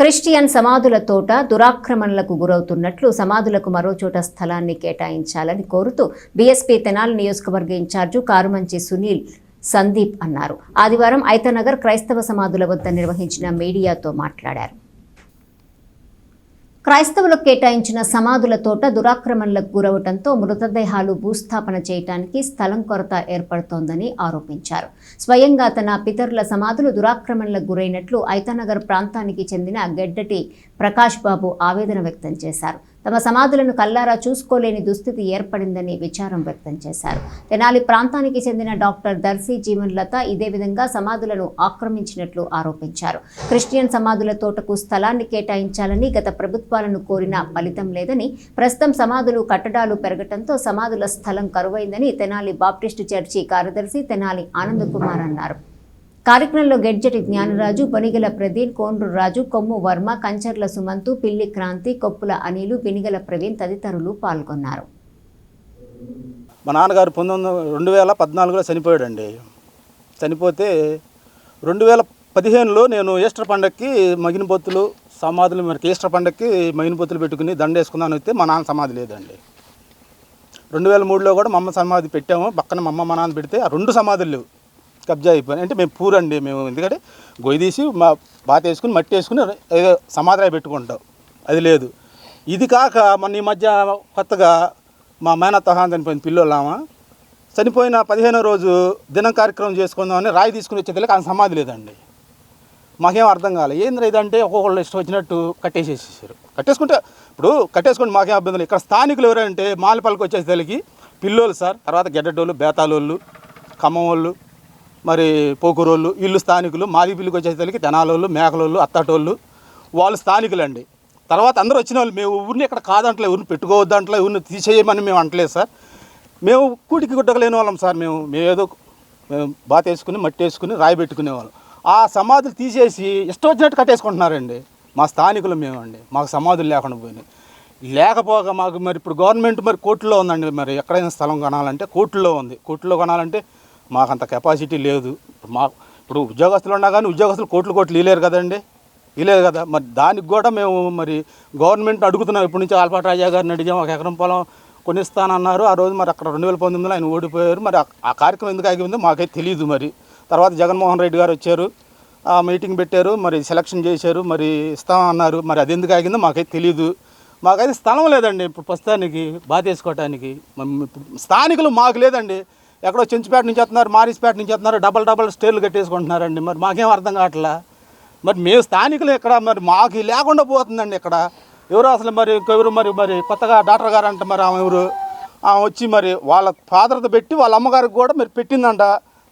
Christian సమాధుల తోట దురాక్రమణలకు గురవుతున్నట్లు సమాధులకు మరోచోట స్థలాన్ని కేటాయించాలని కోరుతూ బీఎస్పీ తెనాలి నియోజకవర్గ ఇన్ఛార్జు కారుమంచి సునీల్ సందీప్ అన్నారు. ఆదివారం ఐతనగర్ క్రైస్తవ సమాధుల వద్ద నిర్వహించిన మీడియాతో మాట్లాడారు. క్రైస్తవులకు కేటాయించిన సమాధుల తోట దురాక్రమణలకు గురవటంతో మృతదేహాలు భూస్థాపన చేయటానికి స్థలం కొరత ఏర్పడుతోందని ఆరోపించారు. స్వయంగా తన పితరుల సమాధులు దురాక్రమణలకు గురైనట్లు ఐతానగర్ ప్రాంతానికి చెందిన గెడ్డటి ప్రకాష్ బాబు ఆవేదన వ్యక్తం చేశారు. తమ సమాధులను కల్లారా చూసుకోలేని దుస్థితి ఏర్పడిందని విచారం వ్యక్తం చేశారు. తెనాలి ప్రాంతానికి చెందిన డాక్టర్ దర్శి జీవన్లత ఇదే విధంగా సమాధులను ఆక్రమించినట్లు ఆరోపించారు. క్రిస్టియన్ సమాధుల తోటకు స్థలాన్ని కేటాయించాలని గత ప్రభుత్వాలను కోరిన ఫలితం లేదని ప్రస్తుతం సమాధులు కట్టడాలు పెరగటంతో సమాధుల స్థలం కరువైందని తెనాలి బాప్టిస్టు చర్చి కార్యదర్శి తెనాలి ఆనంద్ కుమార్ అన్నారు. కార్యక్రమంలో గెడ్జటి జ్ఞానరాజు బనిగల ప్రదీన్ కోండ్రు రాజు కొమ్ము వర్మ కంచర్ల సుమంతు పిల్లి క్రాంతి కొప్పుల అనిలు పినిగల ప్రవీణ్ తదితరులు పాల్గొన్నారు. మా నాన్నగారు పంతొమ్మిది రెండు వేల పద్నాలుగులో చనిపోయాడండి. చనిపోతే రెండు వేల పదిహేనులో నేను ఈస్టర్ పండగకి మగినబొత్తులు సమాధులు మనకి ఈస్టర్ పండగకి మగినబొత్తులు పెట్టుకుని దండేసుకున్నాను అయితే మా నాన్న సమాధి లేదండి. రెండు వేల మూడులో కూడా మా అమ్మ సమాధి పెట్టాము. పక్కన మా అమ్మ మా నాన్న పెడితే ఆ రెండు సమాధులు లేవు. కబ్జా అయిపోయింది అంటే మేము పూరండి మేము ఎందుకంటే గొయ్యి తీసి మా బాత వేసుకుని మట్టి వేసుకుని ఏదో సమాధి పెట్టుకుంటాం. అది లేదు. ఇది కాక మొన్న ఈ మధ్య కొత్తగా మా మేనత్త హాన్ చనిపోయింది పిల్లోళ్ళామా చనిపోయిన పదిహేనో రోజు దినం కార్యక్రమం చేసుకుందామని రాయి తీసుకుని వచ్చేదానికి ఆయన సమాధి లేదండి. మాకేం అర్థం కాలేదు ఏంద్ర ఇదంటే ఒక్కొక్కళ్ళు ఇష్టం వచ్చినట్టు కట్టేసేసేసారు. కట్టేసుకుంటే ఇప్పుడు కట్టేసుకుంటే మాకేం అభ్యంతరం ఇక్కడ స్థానికులు ఎవరంటే మాలపల్లికి వచ్చేసరికి పిల్లోళ్ళు సార్ తర్వాత గెడ్డటోళ్ళు బేతాలోళ్ళు ఖమ్మం వాళ్ళు మరి పోకూరోళ్ళు వీళ్ళు స్థానికులు మాది పిల్లికి వచ్చేసరికి తెనాలోళ్ళు మేకలోళ్ళు అత్తటోళ్ళు వాళ్ళు స్థానికులండి. తర్వాత అందరూ వచ్చిన వాళ్ళు మేము ఊరిని ఇక్కడ కాదంటలే ఊరిని పెట్టుకోవద్దంటలే ఊరిని తీసేయమని మేము అంటలేదు సార్. మేము కూటికి గుడ్డకలేని వాళ్ళం సార్ మేము. మేము ఏదో బాత వేసుకుని మట్టి వేసుకుని రాయి పెట్టుకునేవాళ్ళం ఆ సమాధులు తీసేసి ఇష్టం వచ్చినట్టు కట్టేసుకుంటున్నారండి. మా స్థానికులు మేమండి. మాకు సమాధులు లేకుండా పోయినాయి. లేకపోగా మాకు మరి ఇప్పుడు గవర్నమెంట్ మరి కోర్టులో ఉందండి. మరి ఎక్కడైనా స్థలం కొనాలంటే కోర్టులో ఉంది. కోర్టులో కొనాలంటే మాకు అంత కెపాసిటీ లేదు మా ఇప్పుడు ఉద్యోగస్తులు ఉన్నా కానీ ఉద్యోగస్తులు కోట్లు కోట్లు ఇలేరు కదండి. ఇలేదు కదా. మరి దానికి కూడా మేము మరి గవర్నమెంట్ అడుగుతున్నాం. ఇప్పటి నుంచి ఆల్పాటి రాజా గారిని అడిగాం. ఒక ఎకరం పొలం కొనిస్తానన్నారు. ఆ రోజు మరి అక్కడ రెండు వేల పంతొమ్మిదిలో ఆయన ఓడిపోయారు. మరి ఆ- కార్యక్రమం ఎందుకు ఆగి ఉందో మాకైతే తెలియదు మరి. తర్వాత జగన్మోహన్ రెడ్డి గారు వచ్చారు. ఆ మీటింగ్ పెట్టారు. మరి సెలక్షన్ చేశారు. మరి ఇస్తామన్నారు మరి అది ఎందుకు ఆగిందో మాకైతే తెలియదు మాకైతే స్థలం లేదండి. ఇప్పుడు ప్రస్తుతానికి బాధ వేసుకోవటానికి. స్థానికులు మాకు లేదండి. ఎక్కడో చెంచుపేట నుంచి వస్తున్నారు మారిస్పేట నుంచి వస్తున్నారు డబల్ డబల్ స్టేర్లు కట్టేసుకుంటున్నారండి. మరి మాకేం అర్థం కావట్లా? మరి మేము స్థానికులు ఇక్కడ మరి మాకు లేకుండా పోతుందండి ఇక్కడ. ఎవరు అసలు మరి ఎవరు మరి మరి కొత్తగా డాక్టర్ గారు అంట మరి ఆమె ఎవరు? ఆమె వచ్చి మరి వాళ్ళ ఫాదర్తో పెట్టి వాళ్ళ అమ్మగారికి కూడా మరి పెట్టిందంట.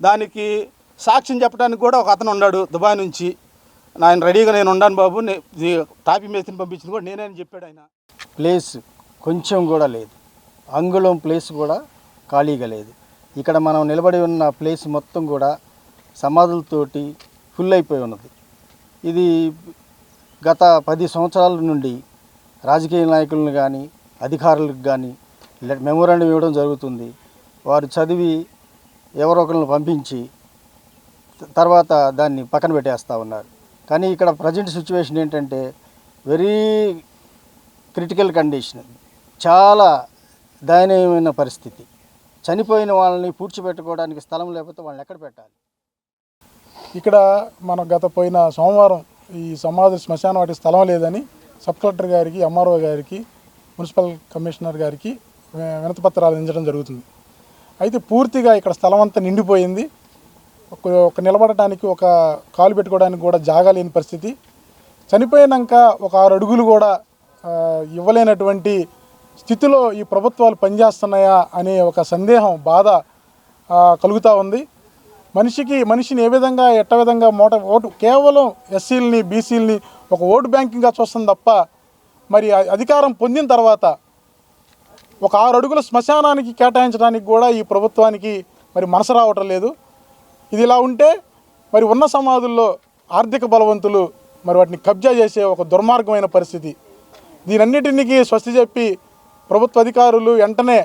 దానికి సాక్ష్యం చెప్పడానికి కూడా ఒక అతను ఉన్నాడు దుబాయ్ నుంచి. ఆయన రెడీగా నేను ఉన్నాను బాబు నే- ఇది మేస్త్రిని పంపించింది కూడా నేనే అని చెప్పాడు ఆయన. ప్లేస్ కొంచెం కూడా లేదు. అంగుళం ప్లేస్ కూడా ఖాళీగా లేదు. ఇక్కడ మనం నిలబడి ఉన్న ప్లేస్ మొత్తం కూడా సమాధులతోటి ఫుల్ అయిపోయి ఉన్నది. ఇది గత పది సంవత్సరాల నుండి రాజకీయ నాయకులను కానీ అధికారులకు కానీ మెమోరాండం ఇవ్వడం జరుగుతుంది. వారు చదివి ఎవరో ఒకరిని పంపించి తర్వాత దాన్ని పక్కన పెట్టేస్తూ ఉన్నారు. కానీ ఇక్కడ ప్రజెంట్ సిచ్యువేషన్ ఏంటంటే వెరీ క్రిటికల్ కండిషన్. చాలా దయనీయమైన పరిస్థితి. చనిపోయిన వాళ్ళని పూడ్చిపెట్టుకోవడానికి స్థలం లేకపోతే వాళ్ళని ఎక్కడ పెట్టాలి? ఇక్కడ మనం గత పోయిన సోమవారం ఈ సమాధి శ్మశాన వాటి స్థలం లేదని సబ్ కలెక్టర్ గారికి ఎంఆర్ఓ గారికి మున్సిపల్ కమిషనర్ గారికి వినతిపత్రాలు అందించడం జరుగుతుంది. అయితే పూర్తిగా ఇక్కడ స్థలం అంతా నిండిపోయింది. ఒక నిలబడటానికి ఒక కాలు పెట్టుకోవడానికి కూడా జాగా లేని పరిస్థితి. చనిపోయినాక ఒక ఆరు అడుగులు కూడా ఇవ్వలేనటువంటి స్థితిలో ఈ ప్రభుత్వాలు పనిచేస్తున్నాయా అనే ఒక సందేహం బాధ కలుగుతూ ఉంది. మనిషికి మనిషిని ఏ విధంగా ఎట్ట విధంగా మోట ఓటు కేవలం ఎస్సీలని బీసీలని ఒక ఓటు బ్యాంకింగ్గా చూస్తుంది తప్ప మరి అధికారం పొందిన తర్వాత ఒక ఆరు అడుగుల శ్మశానానికి కేటాయించడానికి కూడా ఈ ప్రభుత్వానికి మరి మనసు రావటం లేదు. ఇది ఇలా ఉంటే మరి ఉన్న సమాధుల్లో ఆర్థిక బలవంతులు మరి వాటిని కబ్జా చేసే ఒక దుర్మార్గమైన పరిస్థితి. దీనన్నిటినీ స్వస్తి చెప్పి ప్రభుత్వ అధికారులు వెంటనే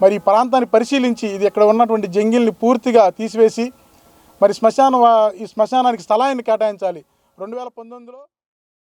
మరి ప్రాంతాన్ని పరిశీలించి ఇది ఇక్కడ ఉన్నటువంటి జంగిల్ని పూర్తిగా తీసివేసి మరి శ్మశాన ఈ శ్మశానానికి స్థలాన్ని కేటాయించాలి. రెండు వేల పంతొమ్మిదిలో